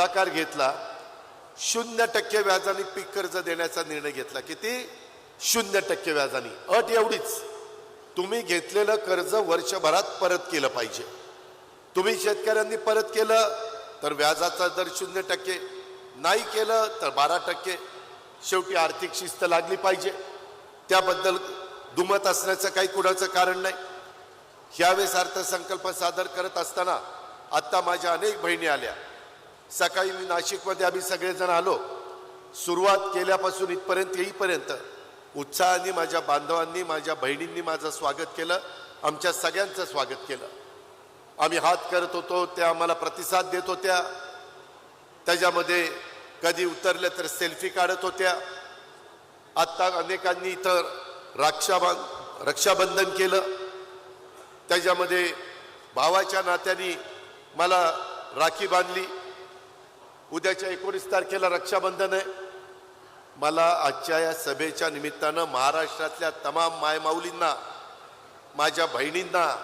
पुढाकार घेतला शून्य टक्के व्याजाने पीक कर्ज देण्याचा निर्णय घेतला. किती? शून्य टक्के व्याजाने. अट एवढीच. तुम्ही घेतलेलं कर्ज वर्षभरात परत केलं पाहिजे. तुम्ही शेतकऱ्यांनी परत केलं तर व्याजाचा दर शून्य टक्के. नाही केलं तर बारा टक्के. शेवटी आर्थिक शिस्त लागली पाहिजे. त्याबद्दल दुमत असण्याचं काही कुणाचं कारण नाही. ह्यावेळेस अर्थसंकल्प सादर करत असताना आत्ता माझ्या अनेक बहिणी आल्या. सकाळी मी नाशिकमध्ये आम्ही सगळेजण आलो. सुरुवात केल्यापासून इथपर्यंत येईपर्यंत उत्साहाने माझ्या बांधवांनी माझ्या बहिणींनी माझं स्वागत केलं आमच्या सगळ्यांचं स्वागत केलं. आम्ही हात करत होतो त्या आम्हाला प्रतिसाद देत होत्या. त्याच्यामध्ये कधी उतरलं तर सेल्फी काढत होत्या. आत्ता अनेकांनी इथं रक्षाबं रक्षाबंधन केलं. त्याच्यामध्ये भावाच्या नात्याने मला राखी बांधली. उद्याच्या एकोणीस तारखेला रक्षाबंधन आहे. मला आजच्या या सभेच्या निमित्तानं महाराष्ट्रातल्या तमाम मायमाऊलींना माझ्या बहिणींना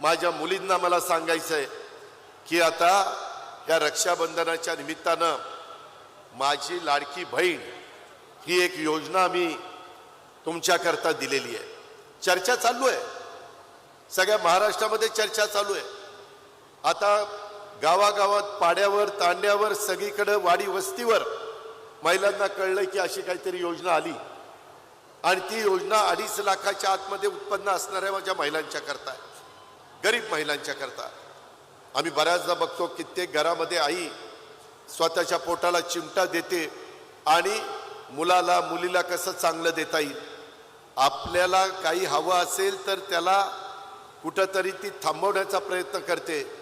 माझ्या मुलींना मला सांगायचं आहे की आता या रक्षाबंधनाच्या निमित्तानं माझी लाडकी बहीण ही एक योजना मी तुमच्याकरता दिलेली आहे. चर्चा चालू आहे. सगळ्या महाराष्ट्रामध्ये चर्चा चालू आहे. आता गावागावात पाड्यावर तांड्यावर सगळीकडं वाडी वस्तीवर महिलांना कळलं की अशी काहीतरी योजना आली. आणि ती योजना अडीच लाखाच्या आतमध्ये उत्पन्न असणाऱ्या माझ्या महिलांच्या करता. गरीब महिलांच्या करता. आम्ही बऱ्याचदा बघतो कित्येक घरामध्ये आई स्वतःच्या पोटाला चिमटा देते आणि मुलाला मुलीला कसं चांगलं देता येईल? आपल्याला काही हवं असेल तर त्याला कुठंतरी ती थांबवण्याचा प्रयत्न करते.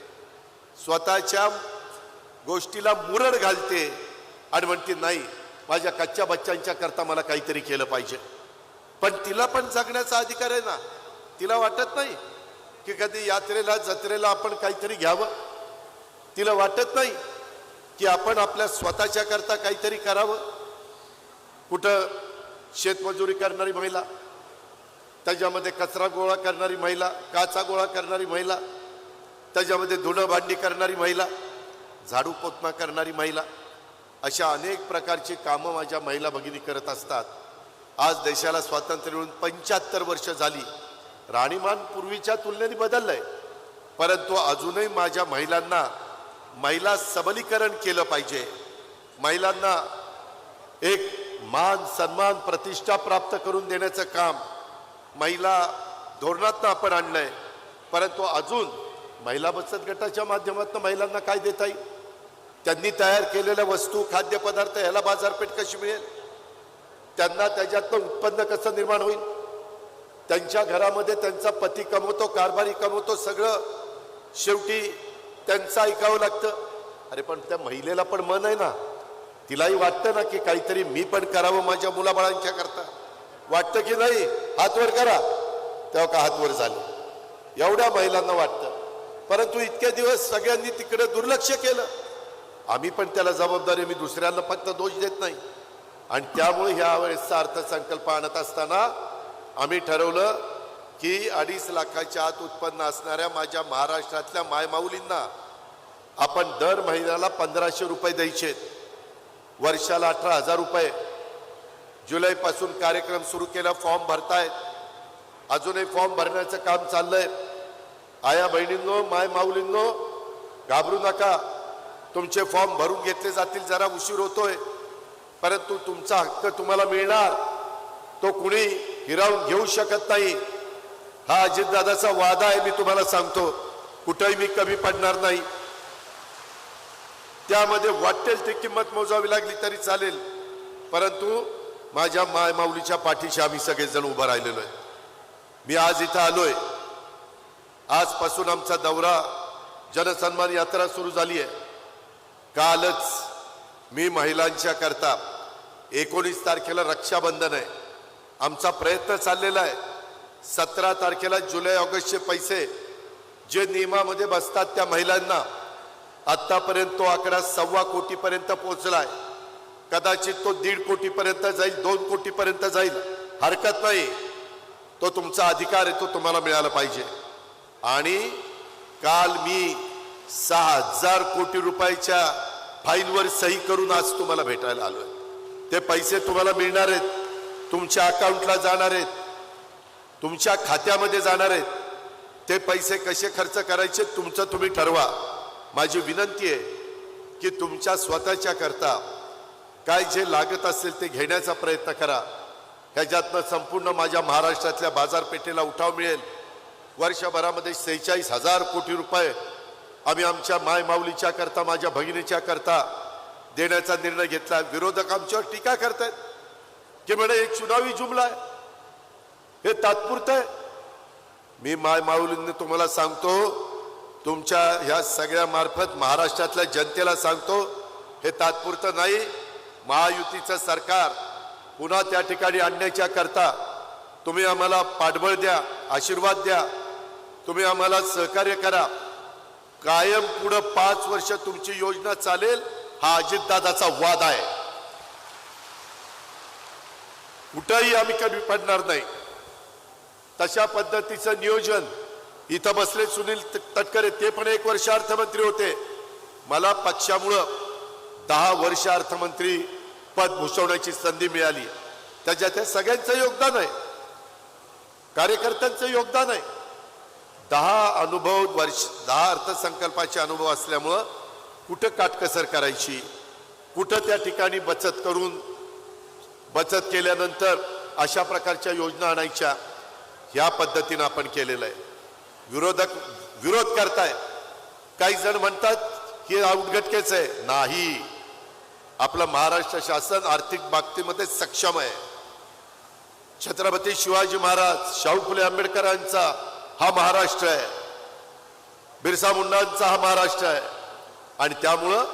स्वतःच्या गोष्टीला मुरड घालते आणि म्हणते नाही माझ्या कच्च्या बच्चांच्या करता मला काहीतरी केलं पाहिजे. पण तिला पण जगण्याचा अधिकार आहे ना. तिला वाटत नाही की कधी यात्रेला जत्रेला आपण काहीतरी घ्यावं. तिला वाटत नाही की आपण आपल्या स्वतःच्या करता काहीतरी करावं. कुठं शेतमजुरी करणारी महिला त्याच्यामध्ये कचरा गोळा करणारी महिला काचा गोळा करणारी महिला त्याच्यामध्ये धुणं भांडी करणारी महिला झाडू पोतना करणारी महिला अशा अनेक प्रकारची कामं माझ्या महिला भगिनी करत असतात. आज देशाला स्वातंत्र्य मिळून पंच्याहत्तर वर्ष झाली. राणीमान पूर्वीच्या तुलनेने बदललं आहे परंतु अजूनही माझ्या महिलांना महिला सबलीकरण केलं पाहिजे. महिलांना एक मान सन्मान प्रतिष्ठा प्राप्त करून देण्याचं काम महिला धोरणातनं आपण आणलं आहे परंतु अजून महिला बचत गटाच्या माध्यमातून महिलांना काय देता येईल? त्यांनी तयार केलेल्या वस्तू खाद्यपदार्थ ह्याला बाजारपेठ कशी मिळेल? त्यांना त्याच्यातनं उत्पन्न कसं निर्माण होईल? त्यांच्या घरामध्ये त्यांचा पती कमवतो कारभारी कमवतो सगळं शेवटी त्यांचं ऐकावं लागतं. अरे पण त्या महिलेला पण मन आहे ना. तिलाही वाटतं ना की काहीतरी मी पण करावं माझ्या मुलाबाळांच्या करता. वाटतं की नाही? हातवर करा. तेव्हा का हातवर झाले? एवढ्या महिलांना वाटतं. परंतु इतके दिवस सगळ्यांनी तिकडे दुर्लक्ष केलं. आम्ही पण त्याला जबाबदारी मी दुसऱ्यांना फक्त दोष देत नाही. आणि त्यामुळे ह्यावेळेसचा अर्थसंकल्प आणत असताना आम्ही ठरवलं की अडीच लाखाच्या आत उत्पन्न असणाऱ्या माझ्या महाराष्ट्रातल्या मायमाऊलींना आपण दर महिन्याला पंधराशे रुपये द्यायचे वर्षाला अठरा हजार रुपये. जुलैपासून कार्यक्रम सुरू केला फॉर्म भरतायत. अजूनही फॉर्म भरण्याचं काम चाललंय. आया बहिणींनो माय माऊलींनो घाबरू नका. तुमचे फॉर्म भरून घेतले जातील जरा उशीर होतोय. परंतु तुमचा हक्क तुम्हाला मिळणार. तो कुणी हिरावून घेऊ शकत नाही. हा अजितदादाचा वादा आहे मी तुम्हाला सांगतो. कुठेही मी कमी पडणार नाही. त्यामध्ये वाटेल ती किंमत मोजावी लागली तरी चालेल. परंतु माझ्या माय माऊलीच्या पाठीशी आम्ही सगळेजण उभं राहिलेलो आहे. मी आज इथं आलोय. आजपासून आमचा दौरा जनसन्मान यात्रा सुरू झाली आहे कालच मी महिलांच्या करता एकोणीस तारखेला रक्षाबंधन आहे. आमचा प्रयत्न चाललेला आहे. सतरा तारखेला जुलै ऑगस्टचे पैसे जे नियमामध्ये बसतात त्या महिलांना आत्तापर्यंत तो आकडा सव्वा कोटीपर्यंत पोहोचलाय. कदाचित तो दीड कोटीपर्यंत जाईल दोन कोटीपर्यंत जाईल. हरकत नाही. तो तुमचा अधिकार आहे तो तुम्हाला मिळाला पाहिजे. आणि काल मी सहा हजार कोटी रुपयाच्या फाईलवर सही करून आज तुम्हाला भेटायला आलोय. ते पैसे तुम्हाला मिळणार आहेत. तुमच्या अकाउंटला जाणार आहेत. तुमच्या खात्यामध्ये जाणार आहेत. ते पैसे कसे खर्च करायचे तुमचं तुम्ही ठरवा. माझी विनंती आहे की तुमच्या स्वतःच्या करता काय जे लागत असेल ते घेण्याचा प्रयत्न करा. ह्याच्यातनं संपूर्ण माझ्या महाराष्ट्रातल्या बाजारपेठेला उठाव मिळेल. वर्षभरामध्ये सेहेचाळीस हजार कोटी रुपये आम्ही आमच्या माय माऊलीच्या करता माझ्या भगिनीच्या करता देण्याचा निर्णय घेतला. विरोधक आमच्यावर टीका करतायत की म्हणे एक चुनावी जुमला आहे. हे तात्पुरतं आहे. मी माय माऊलींनी तुम्हाला सांगतो तुमच्या ह्या सगळ्या मार्फत महाराष्ट्रातल्या जनतेला सांगतो हे तात्पुरतं नाही. महायुतीचं सरकार पुन्हा त्या ठिकाणी आणण्याच्या करता तुम्ही आम्हाला पाठबळ द्या आशीर्वाद द्या. तुम्ही आम्हाला सहकार्य करा. कायम पुढं पाच वर्ष तुमची योजना चालेल हा अजितदादाचा वाद आहे. कुठंही आम्ही कमी पडणार नाही. तशा पद्धतीचं नियोजन इथं बसले सुनील तटकरे ते पण एक वर्ष अर्थमंत्री होते. मला पक्षामुळं दहा वर्ष अर्थमंत्री पद भूषवण्याची संधी मिळाली. त्याच्यात हे सगळ्यांचं योगदान आहे. कार्यकर्त्यांचं योगदान आहे. दहा अनुभव वर्ष दहा अर्थसंकल्पाचे अनुभव असल्यामुळं कुठं काटकसर करायची? कुठं त्या ठिकाणी बचत करून बचत केल्यानंतर अशा प्रकारच्या योजना आणायच्या? ह्या पद्धतीनं आपण केलेलं आहे. विरोधक विरोध करताय. काही जण म्हणतात की उद्घटकेच आहे. नाही. आपलं महाराष्ट्र शासन आर्थिक बाबतीमध्ये सक्षम आहे. छत्रपती शिवाजी महाराज शाहू फुले आंबेडकरांचा हा महाराष्ट्र आहे. बिरसा मुंडांचा हा महाराष्ट्र आहे. आणि त्यामुळं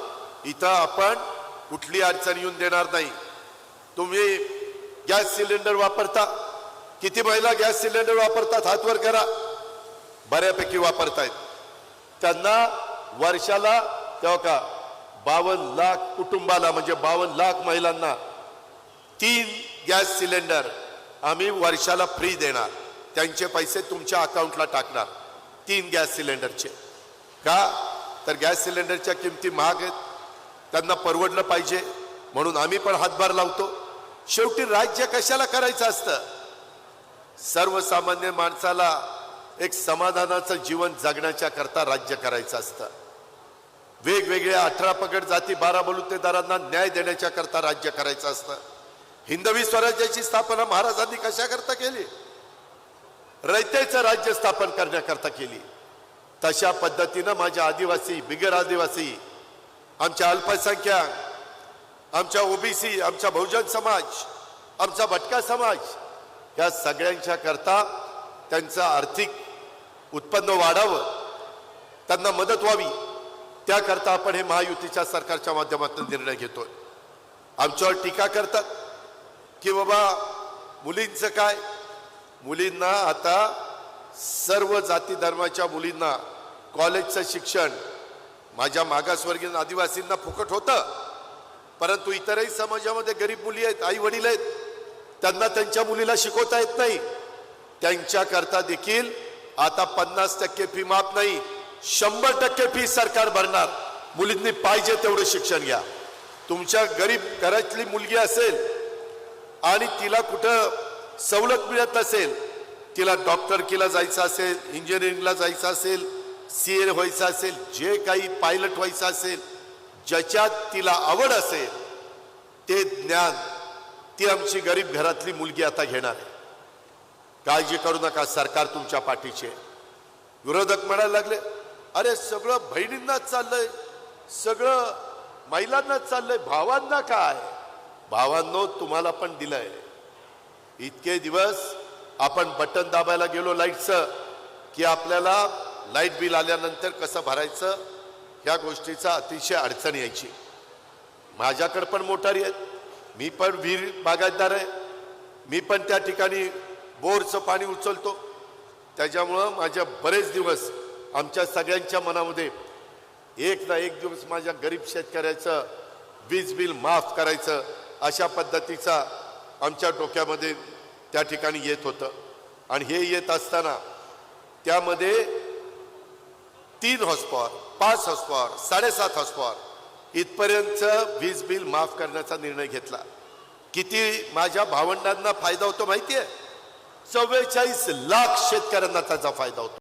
इथं आपण कुठली अडचण येऊन देणार नाही. तुम्ही गॅस सिलेंडर वापरता. किती महिला गॅस सिलेंडर वापरतात हातवर करा. बऱ्यापैकी वापरतायत. त्यांना वर्षाला तेव्हा का बावन्न लाख कुटुंबाला म्हणजे बावन्न लाख महिलांना तीन गॅस सिलेंडर आम्ही वर्षाला फ्री देणार. त्यांचे पैसे तुमच्या अकाउंटला टाकणार. तीन गॅस सिलेंडरचे. का? तर गॅस सिलेंडरच्या किमती महाग आहेत. त्यांना परवडलं पाहिजे. म्हणून आम्ही पण हातभार लावतो. शेवटी राज्य कशाला करायचं असतं? सर्वसामान्य माणसाला एक समाधानाचं जीवन जगण्याच्या करता राज्य करायचं असतं. वेगवेगळ्या अठरा पगड जाती बारा बलुतेदारांना न्याय देण्याच्या करता राज्य करायचं असतं. हिंदवी स्वराज्याची स्थापना महाराजांनी कशा करता केली? रयतेचं राज्य स्थापन करण्याकरता केली. तशा पद्धतीनं माझ्या आदिवासी बिगर आदिवासी आमच्या अल्पसंख्याक आमच्या ओबीसी आमचा बहुजन समाज आमचा भटका समाज या सगळ्यांच्या करता त्यांचं आर्थिक उत्पन्न वाढावं त्यांना मदत व्हावी त्याकरता आपण हे महायुतीच्या सरकारच्या माध्यमातून निर्णय घेतोय. आमच्यावर टीका करतात की बाबा मुलींचं काय? मुलींना आता सर्व जाती धर्माच्या मुलींना कॉलेजचं शिक्षण माझ्या मागासवर्गीय आदिवासींना फुकट होतं. परंतु इतरही समाजामध्ये गरीब मुली आहेत आई वडील आहेत त्यांना त्यांच्या मुलीला शिकवता येत नाही. त्यांच्याकरता देखील आता पन्नास टक्के फी माफ नाही शंभर टक्के फी सरकार भरणार. मुलींनी पाहिजे तेवढं शिक्षण घ्या. तुमच्या गरीब घरातली मुलगी असेल आणि तिला कुठं सवलत मिळत नसेल तिला डॉक्टर केला जायचं असेल इंजिनिअरिंगला जायचं असेल सी ए व्हायचं असेल जे काही पायलट व्हायचं असेल ज्याच्यात तिला आवड असेल ते ज्ञान ती आमची गरीब घरातली मुलगी आता घेणार आहे. काळजी करू नका सरकार तुमच्या पाठीचे विरोधक म्हणायला लागले अरे सगळं बहिणींनाच चाललंय सगळं महिलांनाच चाललंय भावांना काय? भावांनो तुम्हाला पण दिलंय. इतके दिवस आपण बटन दाबायला गेलो लाईटचं की आपल्याला लाइट बिल आल्यानंतर कसं भरायचं ह्या गोष्टीचा अतिशय अडचण यायची. माझ्याकडं पण मोटारी आहेत. मी पण विहीर बागायतदार आहे. मी पण त्या ठिकाणी बोरचं पाणी उचलतो. त्याच्यामुळं माझ्या बरेच दिवस आमच्या सगळ्यांच्या मनामध्ये एक ना एक दिवस माझ्या गरीब शेतकऱ्याचं वीज बिल माफ करायचं अशा पद्धतीचा आमच्या डोक्यामध्ये त्या ठिकाणी येत होतं. आणि हे येत असताना त्यामध्ये तीन हॉस्पॉर पाच हॉस्पॉर साडेसात हॉस्पॉर इथपर्यंत वीज बिल माफ करण्याचा निर्णय घेतला. किती माझ्या भावंडांना फायदा होतो माहितीये? चव्वेचाळीस लाख शेतकऱ्यांना त्याचा फायदा होतो.